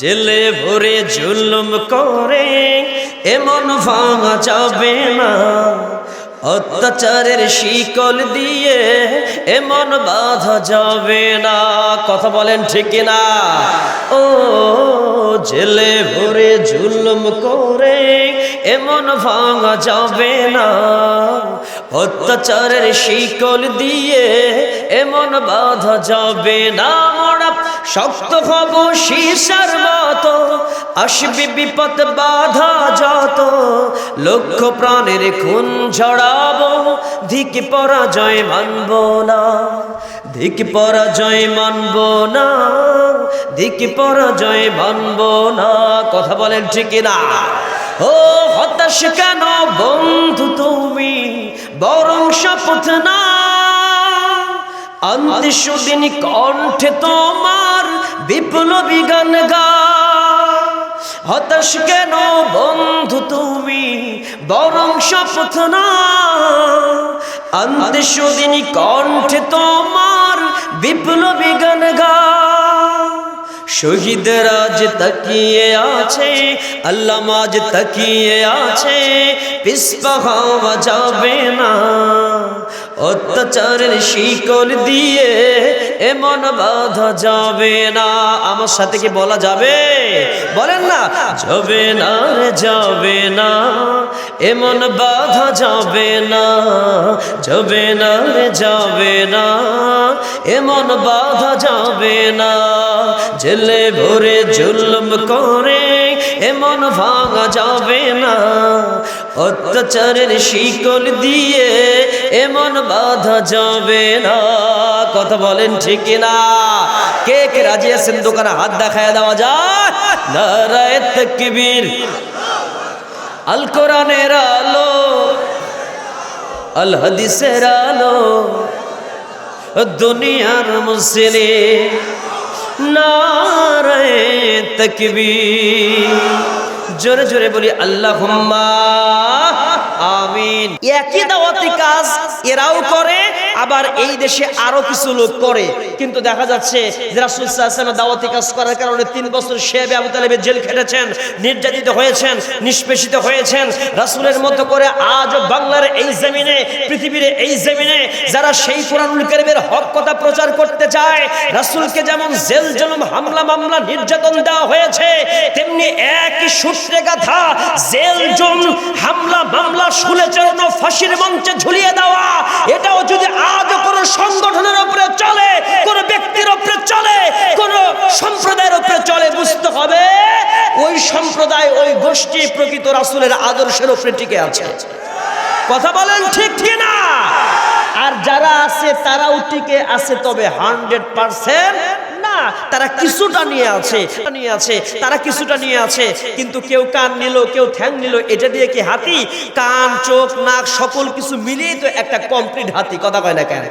জেলে ভরে জুলুম করে, এমন ভাঙা যাবে না। অত্যাচারের শিকল দিয়ে এমন বাধা যাবে না। কথা বলেন ঠিক না ও জেলে ভরে জুলুম করে, এমন ভাঙা যাবে না। অত্যাচারের শিকল দিয়ে এমন বাধা যাবে না। শক্ত হব শীর্ষার মতো, আসবে বিপদ বাধা যত লক্ষ প্রাণের খুন ঝড়াবো, ধিক পরাজয় মানব না, ধিক পরাজয় মানব না, ধিক পরাজয় মানব না, কথা বলেন ঠিক না ও হতাশ কেন বন্ধু তুমি, বরং শপথ না অন্তিশুদিন কণ্ঠে তোমার বিপ্লবী গান গা। হতাশ কেন বন্ধু তুমি? বরং শপথ না। অন্তিশুদিন কণ্ঠে তোমার বিপ্লবী গান গা। শহীদের আজ তাকিয়ে আছে আল্লাহ মাজ তাকিয়ে আছে, পিসপা যাবে না। অত্যাচারের শিকল দিয়ে এমন বাধা যাবে না। আমার সাথে কি বলা যাবে? বলেন না। যাবে না রে, যাবে না। এমন বাধা যাবে না। যাবে না রে, যাবে না। এমন বাধা যাবে না। জেলে ভরে জুলম করে এমন ভাঙা যাবে না। অত্যাচারের শিকল দিয়ে এমন বাধা যাবে না। কথা বলেন ঠিক না কে কে রাজি আছেন? দোকানে হাত দেখায় দেওয়া যায়। নারায় তকবীর। আল কোরআনের আলো, আল হাদিসের আলো, দুনিয়ার মুসলিম নারায় তকবীর। জোরে জোরে বলি আল্লাহ আমিন। একই দাওয়াতি কাজ এরাও করে, আবার এই দেশে আরও কিছু লোক করে। কিন্তু দেখা যাচ্ছে দাওয়াতি কাজ করার কারণে তিন বছর আবু জেল খেটেছেন, নির্যাতিত হয়েছেন, নিষ্পেষিত হয়েছেন। রাসূলের মতো করে আজ বাংলার এই জমিনে, পৃথিবীর এই জমিনে যারা সেই কারীমের হক কথা প্রচার করতে চায় রাসূলকে যেমন জেল জুলুম হামলা, মামলা, নির্যাতন দেওয়া হয়েছে, তেমনি একই সূত্রে জেল হামলা, মামলা ফাঁসির মঞ্চে ঝুলিয়ে দেওয়া, এটাও যদি আজ কোনো সংগঠনের উপরে চলে, কোনো ব্যক্তির উপরে চলে, কোনো সম্প্রদায়ের উপরে চলে, বুঝতে হবে, ওই সম্প্রদায়, ওই গোষ্ঠী প্রকৃত রাসূলের আদর্শের উপরে টিকে আছে। কথা বলেন ঠিক ঠিক না আর যারা আছে, তারাও টিকে আছে, তবে হান্ড্রেড পার্সেন্ট না। তারা কিছুটা নিয়ে আছে নিয়ে আছে, তারা কিছুটা নিয়ে আছে, কিন্তু কেউ কান নিল, কেউ ঠ্যাং নিল, এটা দিয়ে কি হাতি? কান, চোখ, নাক, সকল কিছু মিলিয়ে তো একটা কমপ্লিট হাতি, কথা কয় না কেন?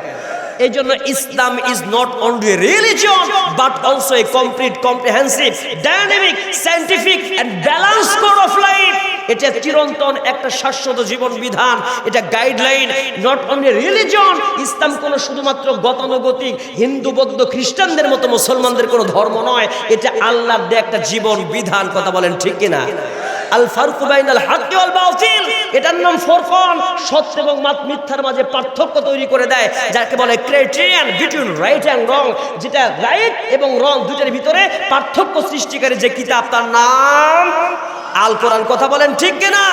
এই জন্য Islam is not only religion but also a complete comprehensive dynamic scientific and balance code of life এটা চিরন্তন একটা শাশ্বত জীবন বিধান, এটা guideline not only religion Islam কোনো শুধুমাত্র গতানুগতিক, হিন্দু, বৌদ্ধ, খ্রিস্টানদের মতো মুসলমানদের কোনো ধর্ম নয়, এটা আল্লাহর দেয়া একটা জীবন বিধান, কথা বলেন ঠিক কিনা? আল এটার নাম মিথ্যার মাঝে পার্থক্য তৈরি করে দেয়, যাকে বলে রাইট রং যেটা রাইট এবং রং ভিতরে পার্থক্য সৃষ্টিকারী যে কিতাব, তার নাম আল কোরআন কথা বলেন ঠিক কিনা?